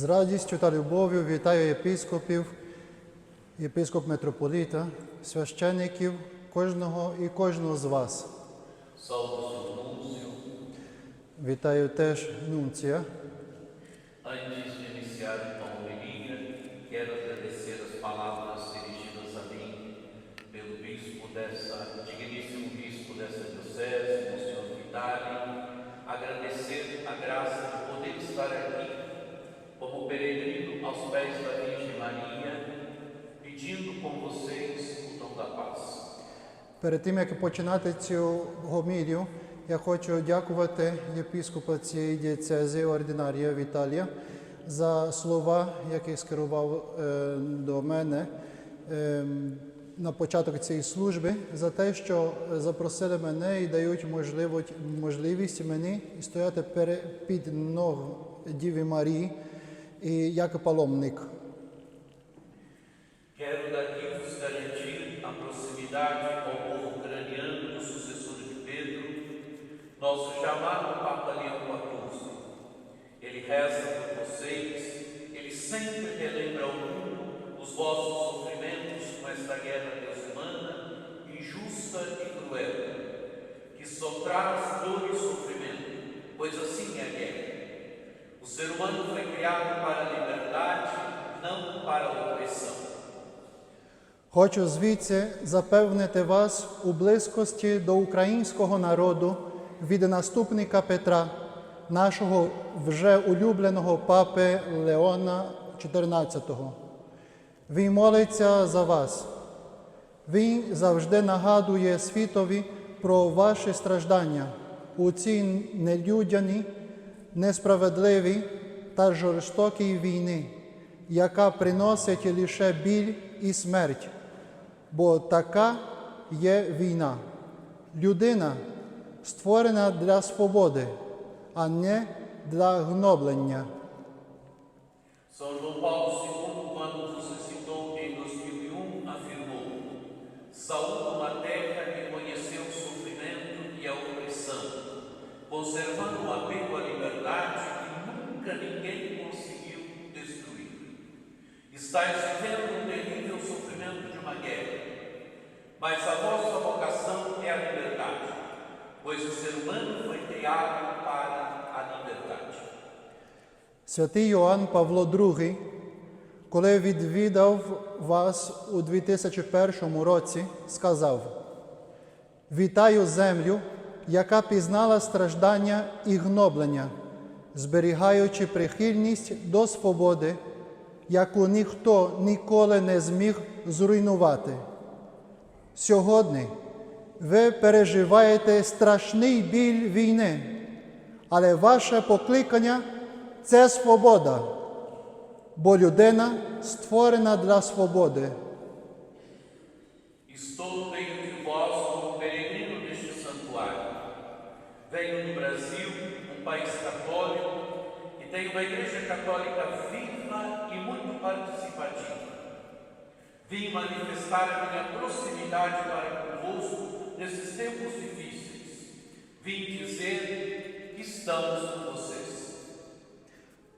З радістю та любов'ю вітаю єпископів, єпископ митрополіта, священиків, кожного і кожного з вас. Вітаю теж нунція. Antes de iniciar a homilia, quero agradecer as palavras dirigidas a mim pelo bispo dessa, digníssimo bispo dessa diocese, Monsenhor Vitali. Agradecer a graça de poder estar aqui como peregrino aos pés da Virgem Maria, pedindo com vocês o dom da paz. Перед тим, як починати цю гомілію, я хочу дякувати єпископа цієї дієцези ординарія Віталія за слова, які скерував е, до мене е, на початок цієї служби, за те, що запросили мене і дають можливість, можливість мені стояти під ног Діві Марії і як паломник. Quero daqui garantir a proximidade nosso chamado Papa Leão XIV. Ele reza por vocês, ele sempre relembra ao mundo os vossos sofrimentos com esta guerra desumana, injusta e cruel, que só traz dor e sofrimento, pois assim é a guerra. O ser humano foi criado para a liberdade, não para a opressão. Хочу звідси запевнити вас у близькості до українського народу від наступника Петра, нашого вже улюбленого папи Леона XIV. Він молиться за вас. Він завжди нагадує світові про ваші страждання у цій нелюдяній, несправедливій та жорстокій війні, яка приносить лише біль і смерть. Бо така є війна. Людина створена для свободи, а не для гноблення. São João Paulo II, quando ressuscitou em 2001, afirmou: Saúl, uma terra que conheceu o sofrimento e a opressão, conservando o apego à liberdade que nunca ninguém conseguiu destruir. Estais vivendo um terrível sofrimento de uma guerra, mas a vossa vocação é a liberdade, Pois o ser humano foi criado para a liberdade. Святий Йоанн Павло II, коли відвідав вас у 2001 році, сказав: Вітаю землю, яка пізнала страждання і гноблення, зберігаючи прихильність до свободи, яку ніхто ніколи не зміг зруйнувати. Сьогодні ви переживаєте страшний біль війни, але ваше покликання це свобода, бо людина створена для свободи. Estou de vós como peregrino neste santuário. Venho do Brasil, um país católico, e tenho uma igreja católica viva e muito participativa. Vim manifestar a minha proximidade para convosco nesses tempos difíceis. Vim dizer estamos com vocês.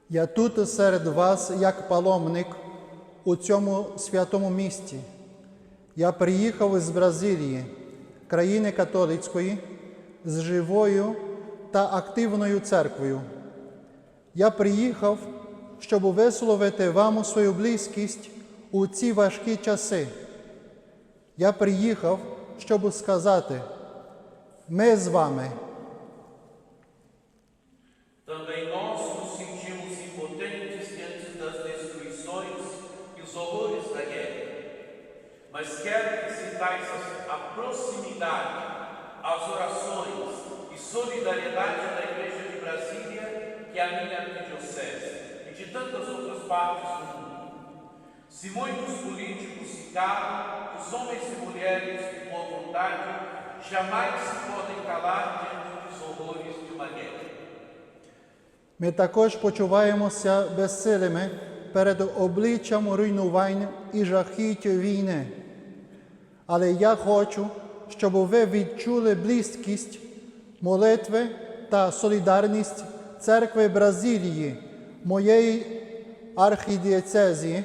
Я тут серед вас як паломник у цьому святому місті. Я приїхав із Бразилії, країни католицької, з живою та активною церквою. Я приїхав, щоб висловити вам свою близькість у ці важкі часи. Я приїхав, щоб сказати, ми з вами. Também nós nos sentimos impotentes diante das destruições e os horrores da guerra. Mas quero que sintais a a proximidade, as orações e solidariedade da Igreja de Brasília, que é a minha arquidiocese, e de tantas outras partes do mundo. Se muitos políticos calam, os homens e mulheres de boa vontade jamais se podem calar diante dos horrores de uma guerra. Ми також почуваємося безсилими перед обличчям руйнувань і жахіть війни. Але я хочу, щоб ви відчули близькість, молитви та солідарність церкви Бразилії, моєї архідієцезії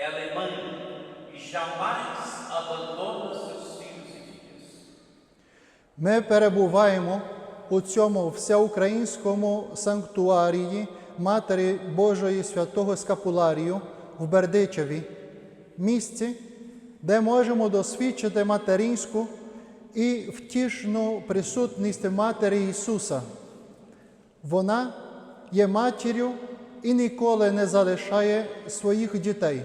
É mãe e jamais abandona seus filhos e filhas. Ми перебуваємо у цьому всеукраїнському санктуарії Матері Божої Святого Скапуларію в Бердичеві, місці, де можемо досвідчити материнську і втішну присутність Матері Ісуса. Вона є матір'ю і ніколи не залишає своїх дітей.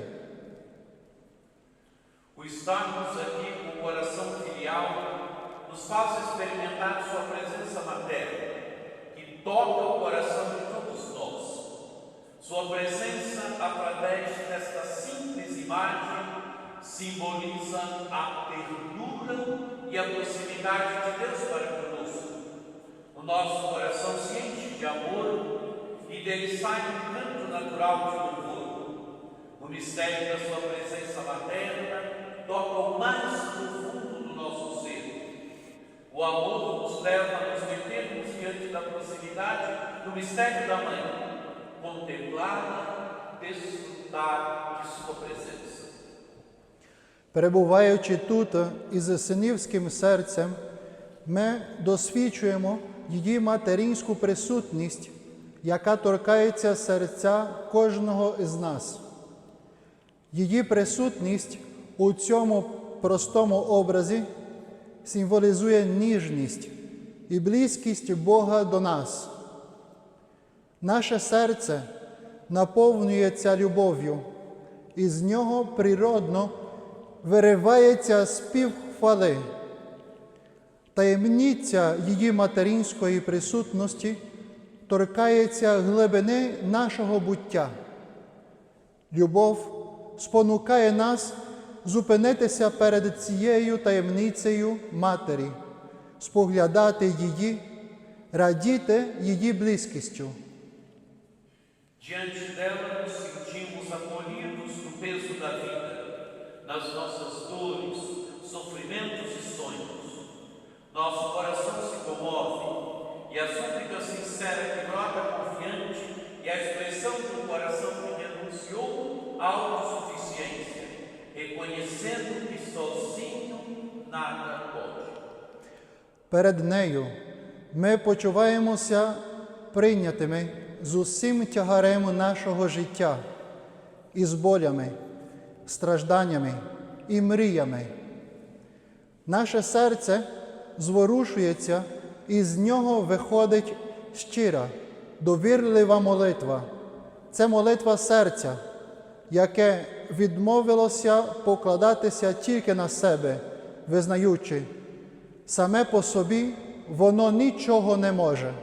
O estarmos aqui com o coração filial nos faz experimentar Sua presença materna, que toca o coração de todos nós. Sua presença, através desta simples imagem, simboliza a ternura e a proximidade de Deus para conosco. O nosso coração se enche de amor e dele sai um canto natural de louvor. O mistério da sua presença materna toca mais profundo do nosso ser. O amor nos leva a nos metermos diante da proximidade do mistério da mãe, contemplá-la, desfrutar de sua presença. Перебуваючи тут із синівським серцем, ми досвідчуємо її материнську присутність, яка торкається серця кожного із нас. Її присутність у цьому простому образі символізує ніжність і близькість Бога до нас. Наше серце наповнюється любов'ю, і з нього природно виривається спів хвали. Таємниця її материнської присутності торкається глибини нашого буття. Любов спонукає нас зупинитися перед цією таємницею Матері, споглядати її, радіти її близькістю. Diante dela nos sentimos acolhidos no peso da vida, nas nossas dores, sofrimentos e sonhos. Nosso coração se comove e a súplica sincera que brota confiante é a expressão um coração que renunciou à autossuficiência, reconhecendo que sozinho nada pode. Перед нею ми почуваємося прийнятими з усім тягарем нашого життя, із болями, стражданнями і мріями. Наше серце зворушується, і з нього виходить щира, довірлива молитва. Це молитва серця, яке відмовилося покладатися тільки на себе, визнаючи, саме по собі воно нічого не може.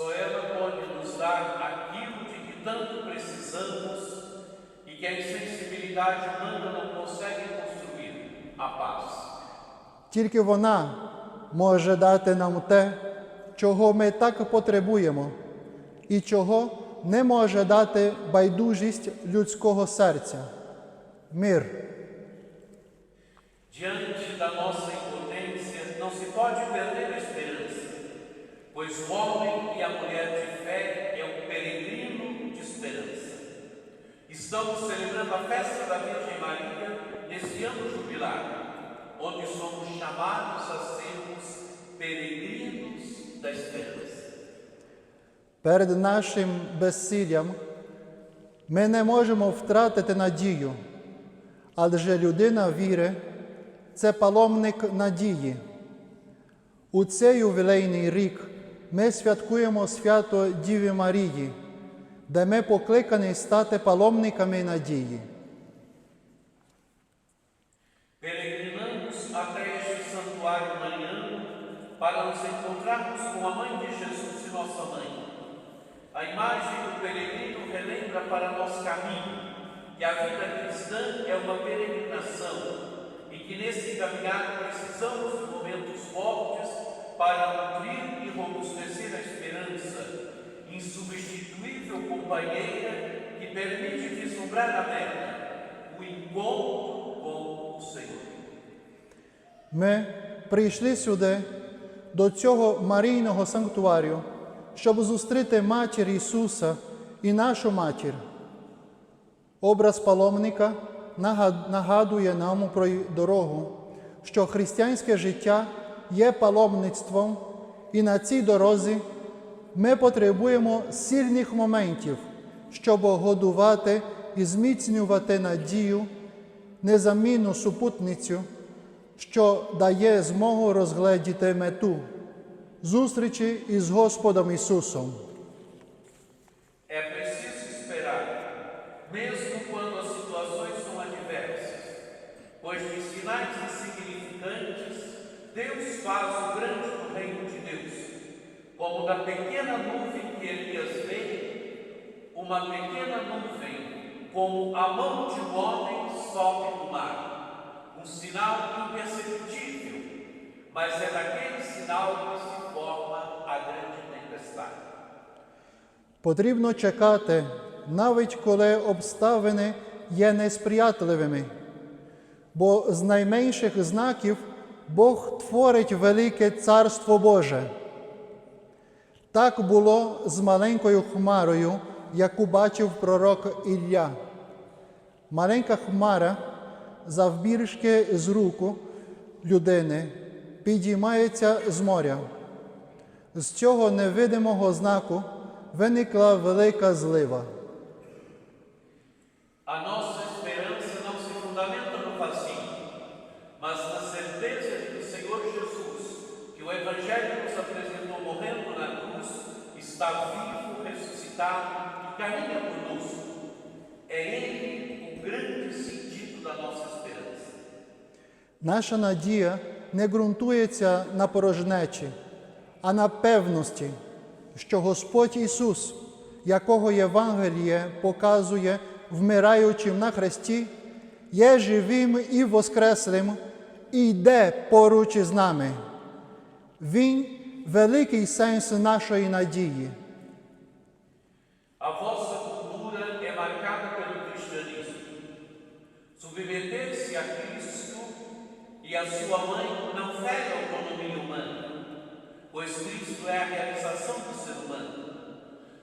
Só ela pode nos dar aquilo de que tanto precisamos e que a insensibilidade humana não consegue construir a paz. Тільки вона може дати нам те, чого ми так потребуємо, і чого не може дати байдужість людського серця. Мир. Diante da nossa impotência, não se pode perder a esperança, pois o homem e a mulher de fé é um peregrino de esperança. Estamos celebrando a festa da Virgem Maria neste ano jubilar, onde somos chamados a sermos peregrinos da esperança. Перед нашим безсиллям ми не можемо втратити надію, адже людина віри це паломник надії. У цей ювілейний рік ми святкуємо свято Діви Марії, де ми покликані стати паломниками надії. Peregrinamos até este santuário mariano para nos a Mãe de Jesus e nossa Mãe. A imagem do peregrino relembra para nós caminho, que a vida cristã é uma peregrinação e que nesse caminhar precisamos de momentos fortes para nutrir e robustecer a esperança, insubstituível companheira que permite vislumbrar a meta, o encontro com o Senhor. Ми прийшли сюди, до цього Марійного санктуарію, щоб зустріти матір Ісуса і нашу матір. Образ паломника нагадує нам про дорогу, що християнське життя є паломництвом, і на цій дорозі ми потребуємо сильних моментів, щоб годувати і зміцнювати надію, незамінну супутницю, що дає змогу розгледіти мету Zústrići i s gospodom Isusom. É preciso esperar, mesmo quando as situações são adversas, pois de sinais insignificantes, Deus faz o grande do reino de Deus, como da pequena nuvem que Elias veio, uma pequena nuvem, como a mão de um homem sobe do mar, um sinal imperceptível, mas é daquele sinal que se Потрібно чекати, навіть коли обставини є несприятливими, бо з найменших знаків Бог творить велике Царство Боже. Так було з маленькою хмарою, яку бачив пророк Ілля. Маленька хмара завбільшки з руку людини підіймається з моря. З цього невидимого знаку виникла велика злива. A nossa esperança não se fundamenta no fascínio, mas na certeza de que o Senhor Jesus, que o Evangelho nos apresentou morrendo na cruz, está vivo, ressuscitado e caminha conosco. É Ele o grande sentido da nossa esperança. Наша надія не ґрунтується на порожнечі, а на певності, що Господь Ісус, якого Євангеліє показує вмираючим на хресті, є живим і воскреслим і йде поруч із нами. Він великий сенс нашої надії. E a sua mãe pois Cristo é a realização do ser humano.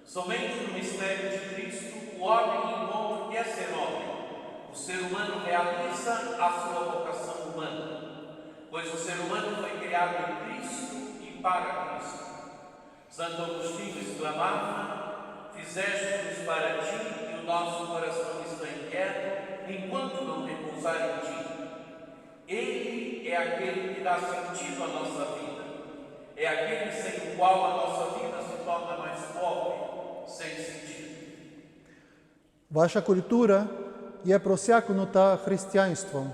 Somente no mistério de Cristo o homem encontra o que é ser homem. O ser humano realiza a sua vocação humana, pois o ser humano foi criado em Cristo e para Cristo. Santo Agostinho exclamava: Fizeste-nos para ti e o nosso coração está inquieto enquanto não repousar em ti. Ele é aquele que dá sentido à nossa vida. É aquele sem o qual a nossa vida se torna mais pobre, sem sentido. Ваша культура є просякнута християнством.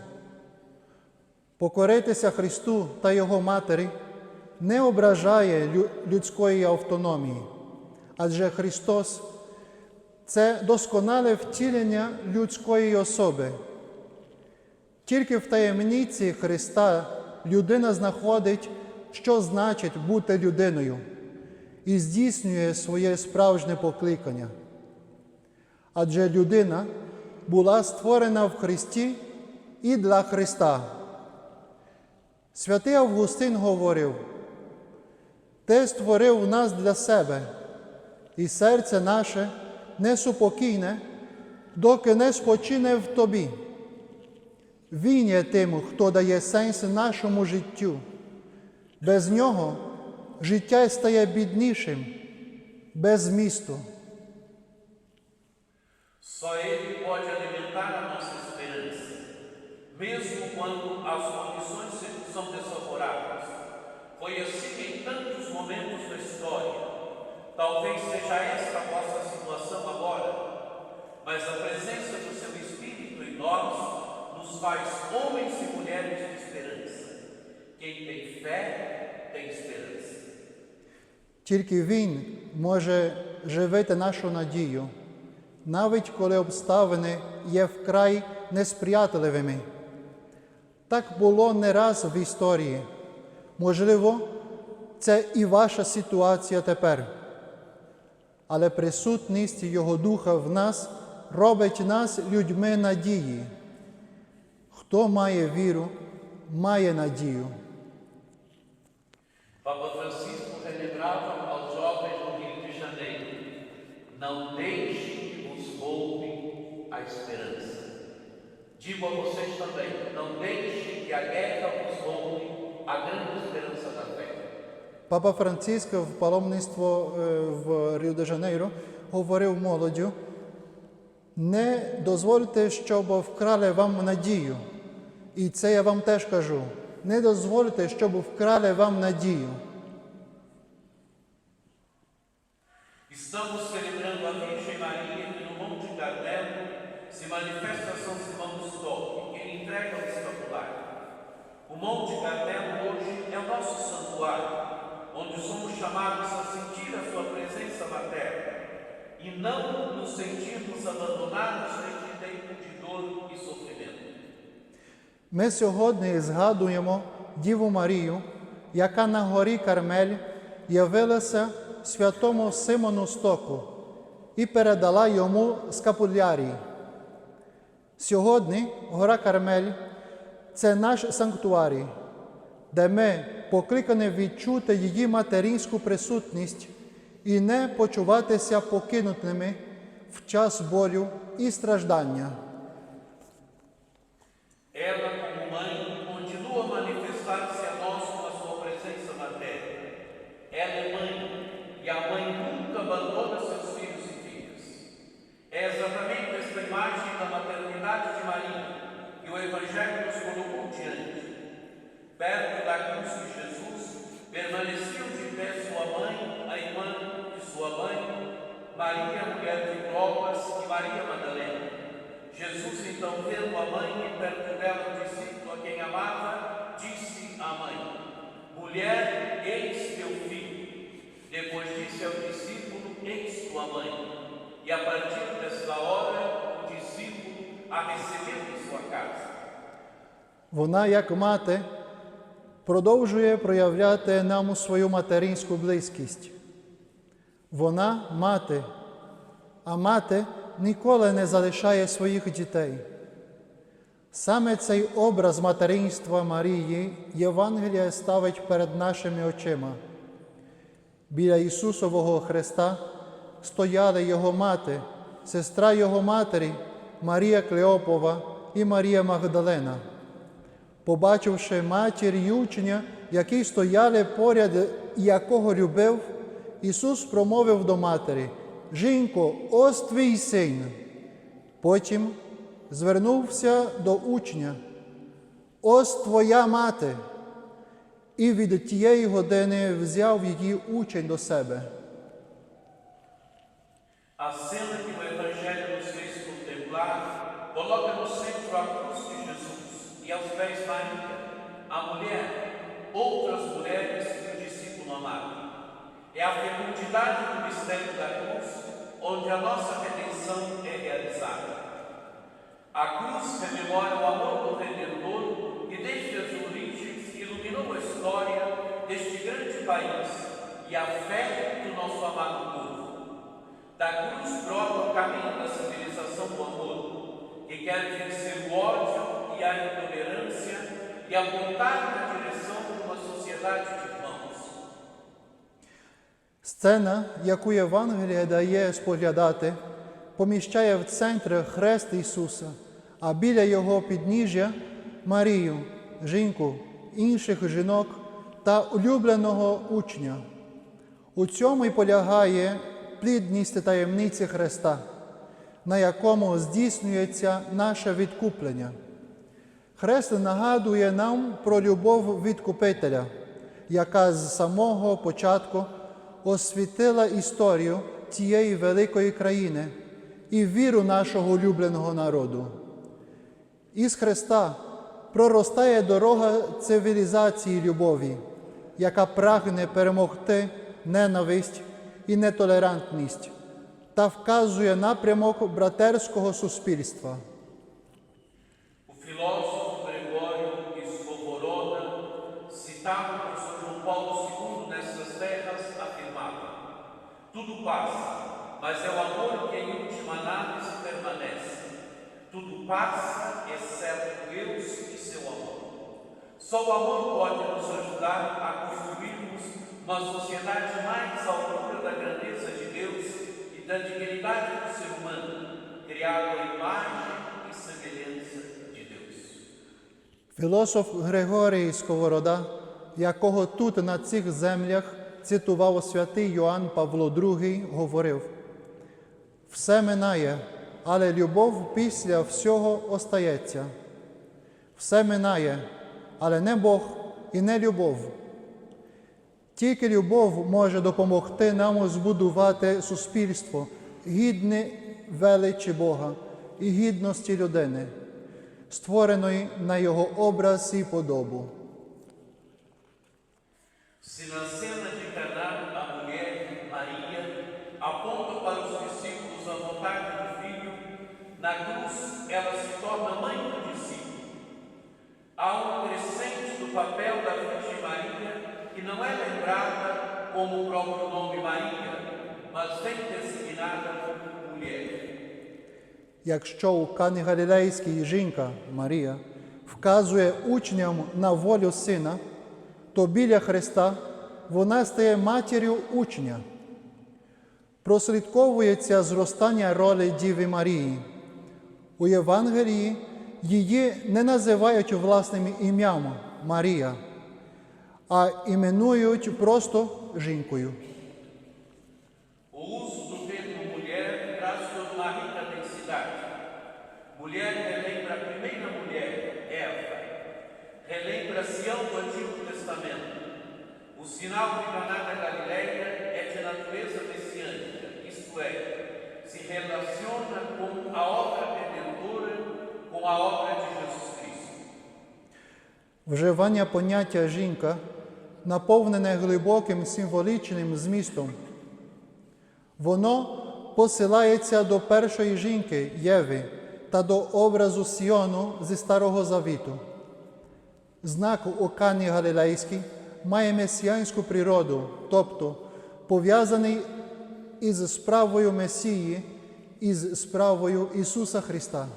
Покоритися Христу та Його Матері не ображає людської автономії, адже Христос це досконале втілення людської особи. Тільки в таємниці Христа людина знаходить, що значить бути людиною, і здійснює своє справжнє покликання. Адже людина була створена в Христі і для Христа. Святий Августин говорив: Ти створив нас для себе, і серце наше несупокійне, доки не спочине в тобі. Він є тим, хто дає сенс нашому життю. Без нього життя стає біднішим, без змісту. Só Ele pode alimentar a nossa esperança, mesmo quando as condições são desfavoráveis. Foi assim em tantos momentos da história. Talvez seja esta a vossa situação agora, mas a presença do seu Espírito em nós nos faz homens e mulheres de esperança. Quem tem fé, tem esperança. Тільки Він може живити нашу надію, навіть коли обставини є вкрай несприятливими. Так було не раз в історії. Можливо, це і ваша ситуація тепер. Але присутність Його Духа в нас робить нас людьми надії. Хто має віру, має надію. Papa Francisco relembrava aos jovens do Rio de Janeiro: não deixe que vos roube a esperança. Digo a vocês também: não deixe que a guerra vos roube a grande esperança da fé. Папа Франциск в паломництво е, в Ріо-де-Жанейро говорив молоддю, не дозвольте, щоб вкрали вам надію. І це я вам теж кажу. Не дозвольте, щоб вкрали вам надію. Estamos celebrando a Virgem Maria que no Monte Carmelo se manifesta São Simão do Stock, que ele entrega o escapulário. O Monte Carmelo hoje é o nosso santuário, onde somos chamados a sentir a sua presença materna e não nos sentirmos abandonados neste tempo de dor e sofrimento. Ми сьогодні згадуємо Діву Марію, яка на горі Кармель явилася святому Симону Стоку і передала йому скапулярій. Сьогодні гора Кармель це наш санктуарій, де ми покликані відчути її материнську присутність і не почуватися покинутими в час болю і страждання. Jesus, então, vendo a mãe e perto dela o discípulo a quem amava, disse à mãe: Mulher, eis teu filho. Depois disse ao discípulo: Eis tua mãe. E a partir desta hora, o discípulo a recebeu em sua casa. Вона, як мати, продовжує проявляти нам свою материнську близькість. Вона мати, а мати ніколи не залишає своїх дітей. Саме цей образ материнства Марії Євангелія ставить перед нашими очима. Біля Ісусового Христа стояли Його мати, сестра Його матері Марія Клеопова і Марія Магдалена. Побачивши матір і учня, які стояли поряд, якого любив, Ісус промовив до матері: Жінко, ось твій син. Потім звернувся до учня, ось твоя мати. І від тієї години взяв її учень до себе. A cena que o Evangelho nos fez contemplar coloca no centro a cruz de É a fecundidade do mistério da cruz onde a nossa redenção é realizada. A cruz rememora o amor do Redentor que desde as origens iluminou a história deste grande país e a fé do nosso amado povo. Da cruz brota o caminho da civilização do amor, que quer vencer o ódio e a intolerância e apontar na direção de uma sociedade de. Сцена, яку Євангелія дає споглядати, поміщає в центр хрест Ісуса, а біля Його підніжжя Марію, жінку, інших жінок та улюбленого учня. У цьому й полягає плідність таємниці Христа, на якому здійснюється наше відкуплення. Хрест нагадує нам про любов відкупителя, яка з самого початку освітила історію цієї великої країни і віру нашого улюбленого народу. Із Христа проростає дорога цивілізації любові, яка прагне перемогти ненависть і нетолерантність та вказує напрямок братерського суспільства. Tudo passa, mas é o amor que em última análise permanece. Tudo passa, exceto Deus e seu amor. Só o amor pode nos ajudar a construirmos uma sociedade mais à altura da grandeza de Deus e da dignidade do ser humano, criado à imagem e semelhança de Deus. Філософ Григорій Сковорода, якого тут на цих землях цитував святий Йоанн Павло II, говорив: все минає, але любов після всього остається. Все минає, але не Бог і не любов. Тільки любов може допомогти нам збудувати суспільство, гідне величі Бога і гідності людини створеної на його образ і подобу. Como o próprio nome Maria, mas vem designada mulher. Якщо у Кані Галілейській жінка Марія вказує учням на волю сина, то біля Христа вона стає матір'ю учня. Прослідковується зростання ролі Діви Марії. У Євангелії її не називають власним ім'ям Марія, а іменують просто жінкою. O uso do termo mulher traz toda uma rica densidade. Mulher relembra a primeira mulher, Eva. Relembra Sião do Antigo Testamento. O sinal de Caná da Galileia é de natureza messiânica, isto é, se relaciona com a obra redentora, com a obra de Jesus Cristo. Вживання поняття жінка наповнене глибоким символічним змістом. Воно посилається до першої жінки Єви та до образу Сіону зі Старого Завіту. Знак у Кані Галілейській має месіянську природу, тобто пов'язаний із справою Месії, із справою Ісуса Христа.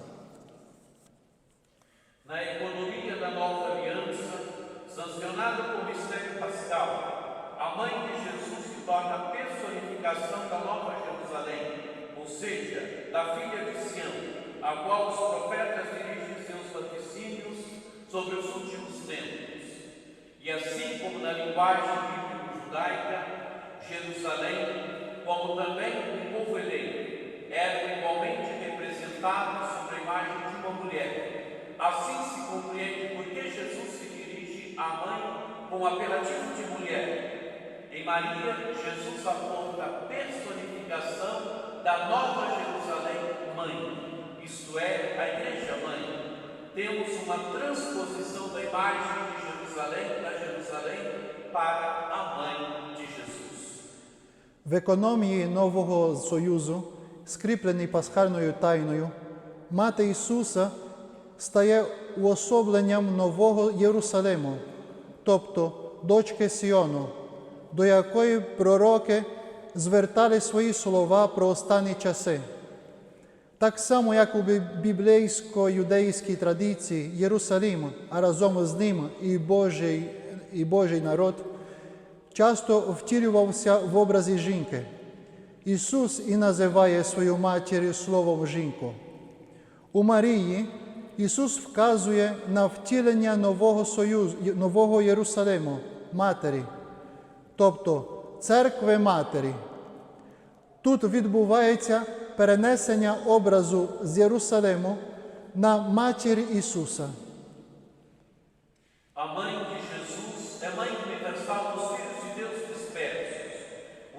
E assim como na linguagem bíblico-judaica, Jerusalém, como também o povo eleito, eram igualmente representados sob a imagem de uma mulher. Assim se compreende por que Jesus se dirige à mãe com o apelativo de mulher. Em Maria, Jesus aponta a personificação da nova Jerusalém mãe, isto é, a igreja mãe. Temos uma transposição da imagem de Jerusalém, da Jerusalém, para a mãe de Jesus. В економії Нового Союзу, скріплений пасхальною тайною, мати Ісуса стає уособленням Нового Єрусалиму, тобто дочки Сіону, до якої пророки звертали свої слова про останні часи. Так само, як у біблійсько-юдейській традиції Єрусалим, а разом з ним і Божий, і Божий народ, часто втілювався в образі жінки. Ісус і називає свою матір словом жінку. У Марії Ісус вказує на втілення нового союзу, нового Єрусалиму, Матері, тобто церкви Матері. Тут відбувається перенесення образу з Єрусалиму на матір Ісуса. A mãe de Jesus é mãe universal dos filhos de Deus dispersos,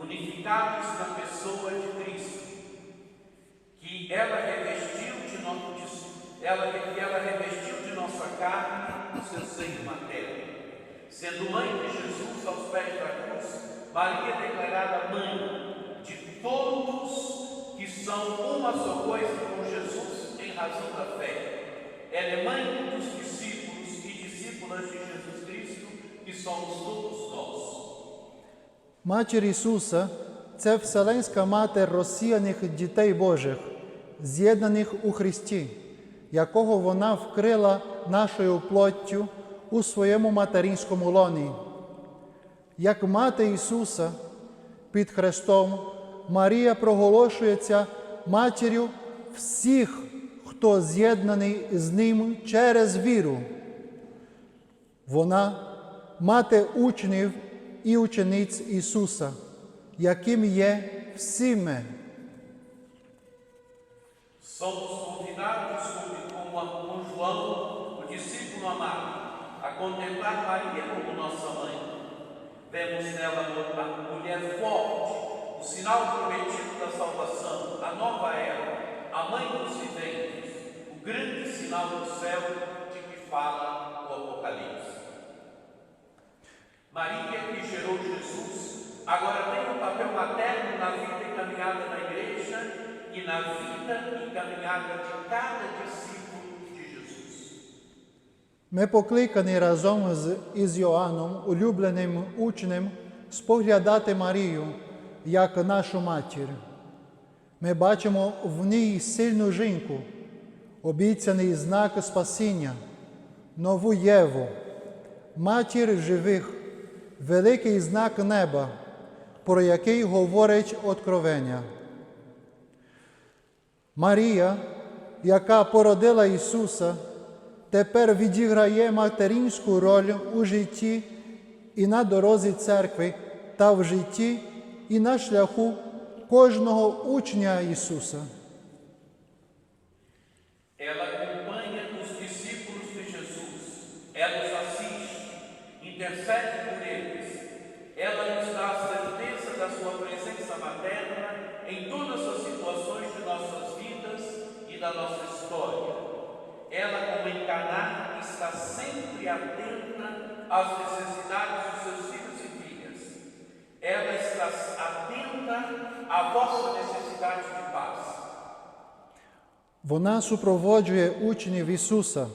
unificados na pessoa de Cristo, que ela revestiu de nosso ela que ela revestiu de nossa carne o seu seio materno. Sendo mãe de Jesus aos pés da cruz, Maria é declarada mãe, todos que são uma só coisa com Jesus em razão da fé. Ela é mãe dos discípulos e discípulas de Jesus Cristo, que somos todos nós. Матір Ісуса це Вселенська матер розсіяних дітей Божих, з'єднаних у Христі, якого вона вкрила нашою плоттю у своєму материнському лоні. Як мати Ісуса під Христом, Марія проголошується матір'ю всіх, хто з'єднаний з Ним через віру. Вона мати учнів і учениць Ісуса, яким є всі ми. Somos convidados como, com João, o discípulo amado, a contemplar Maria como nossa mãe. Vemos nela a mulher forte, o sinal prometido da salvação, a nova era, a mãe dos viventes, o grande sinal do céu de que fala o Apocalipse. Maria, que gerou Jesus, agora tem um papel materno na vida encaminhada na igreja e na vida encaminhada de cada discípulo de Jesus. Me poklekani razom z o uljubljenim učenim, spohljadate Mariju, як нашу матір. Ми бачимо в ній сильну жінку, обіцяний знак спасіння, нову Єву, матір живих, великий знак неба, про який говорить Откровення. Марія, яка породила Ісуса, тепер відіграє материнську роль у житті і на дорозі церкви та в житті і на шляху кожного учня Ісуса. Ela acompanha os discípulos de Jesus, ela os assiste, intercede por eles, ela nos dá a certeza da sua presença materna em todas as situações de nossas vidas e da nossa história. Ela, como encarnar, está sempre atenta às necessidades dos seus filhos e filhas. Ela está Вона супроводжує учнів Ісуса,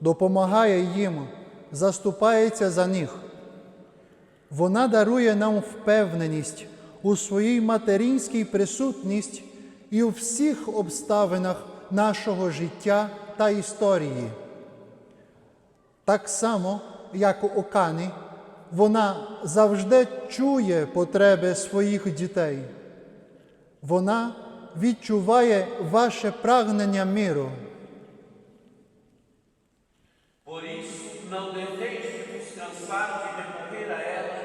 допомагає їм, заступається за них. Вона дарує нам впевненість у своїй материнській присутність і у всіх обставинах нашого життя та історії. Так само, як у Кані, вона завжди чує потреби своїх дітей. Вона відчуває ваше прагнення миру. Por isso, não deveis de vos de recorrer a ela,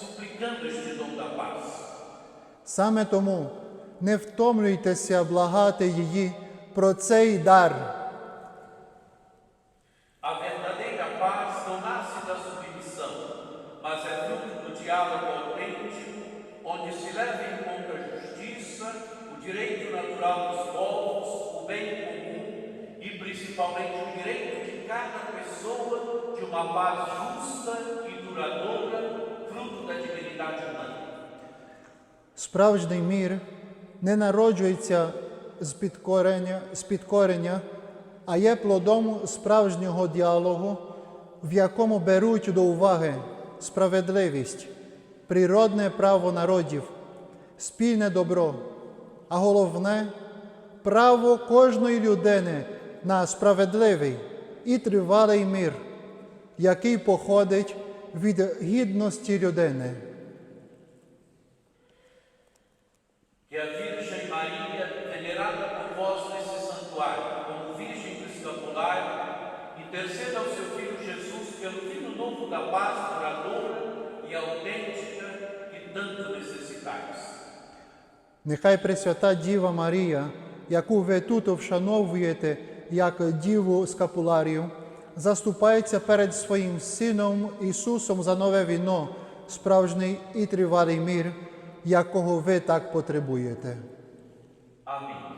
suplicando este dom da paz. Саме тому не втомлюйтеся благати її про цей дар. Paz justa e duradoura, fruto da dignidade humana. Справжній мір не народжується з підкорення, з підкорення, а є плодом справжнього діалогу, в якому беруть до уваги справедливість, природне право народів, спільне добро, а головне право кожної людини на справедливий і тривалий мир, який походить від гідності людини. Que a Virgem Maria, venerada por vós nesse santuário, como Virgem do Escapulário, interceda ao seu Filho Jesus pelo fino novo da paz duradoura e autêntica que tanto necessitais. Нехай Пресвята Діва Марія, яку ви тут вшановуєте як Діву Скапуларію, заступається перед своїм Сином Ісусом за нове віно, справжній і тривалий мир, якого ви так потребуєте. Amém.